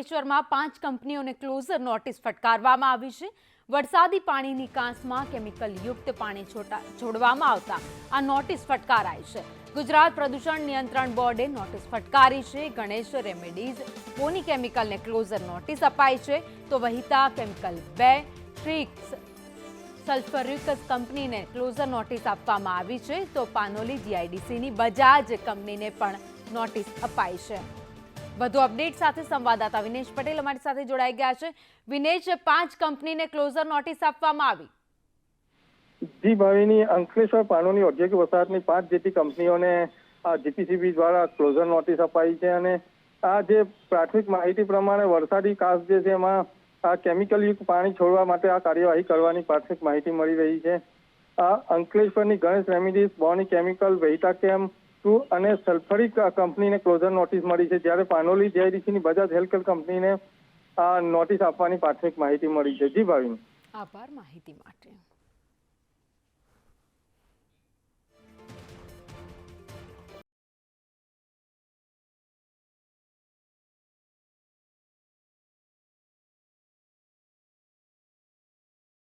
અંકલેશ્વરમાં પાંચ કંપનીઓને ક્લોઝર નોટિસ ફટકારવામાં આવી છે. વરસાદી પાણીની કાંસમાં કેમિકલ યુક્ત પાણી છોડવામાં આવતા. આ નોટિસ ફટકારાઈ છે. ગુજરાત પ્રદૂષણ નિયંત્રણ બોર્ડે નોટિસ ફટકારી છે. ગણેશ રેમેડીઝ પોની કેમિકલને ક્લોઝર નોટિસ અપાઈ છે. તો વહિતા કેમિકલ બે, ટ્રિક્સ સલ્ફરિક કંપનીને ક્લોઝર નોટિસ આપવામાં આવી છે. તો પાનોલી જીઆઈડીસીની બજાજ કંપનીને પણ નોટિસ અપાઈ છે. વધુ અપડેટ સાથે સંવાદદાતા વિનેશ પટેલ અમારી સાથે જોડાઈ ગયા છે. વિનેશ, પાંચ કંપનીને ક્લોઝર નોટિસ આપવામાં આવી. જી, ભાવિની અંકલેશ્વર પાનોની ઔદ્યોગિક વસાહતની પાંચ જેટલી કંપનીઓને જીપીસીબી દ્વારા ક્લોઝર નોટિસ અપાઈ છે અને આ જે પ્રાથમિક માહિતી પ્રમાણે વરસાદી કાસ જે છે એમાં આ કેમિકલ યુક્ત પાણી છોડવા માટે આ કાર્યવાહી કરવાની પ્રાથમિક માહિતી મળી રહી છે. આ અંકલેશ્વરની ગણેશ રેમિડીઝ બોની કેમિકલ વેઇટા કેમ ટુ અને સલ્ફરિક કંપનીને ક્લોઝર નોટિસ મળી છે. જ્યારે પાનોલી જેઆઈડીસીની બજાજ હેલ્થકેર કંપનીને આ નોટિસ આપવાની પ્રાથમિક માહિતી મળી છે. જી ભાવિન. આભાર માહિતી માટે.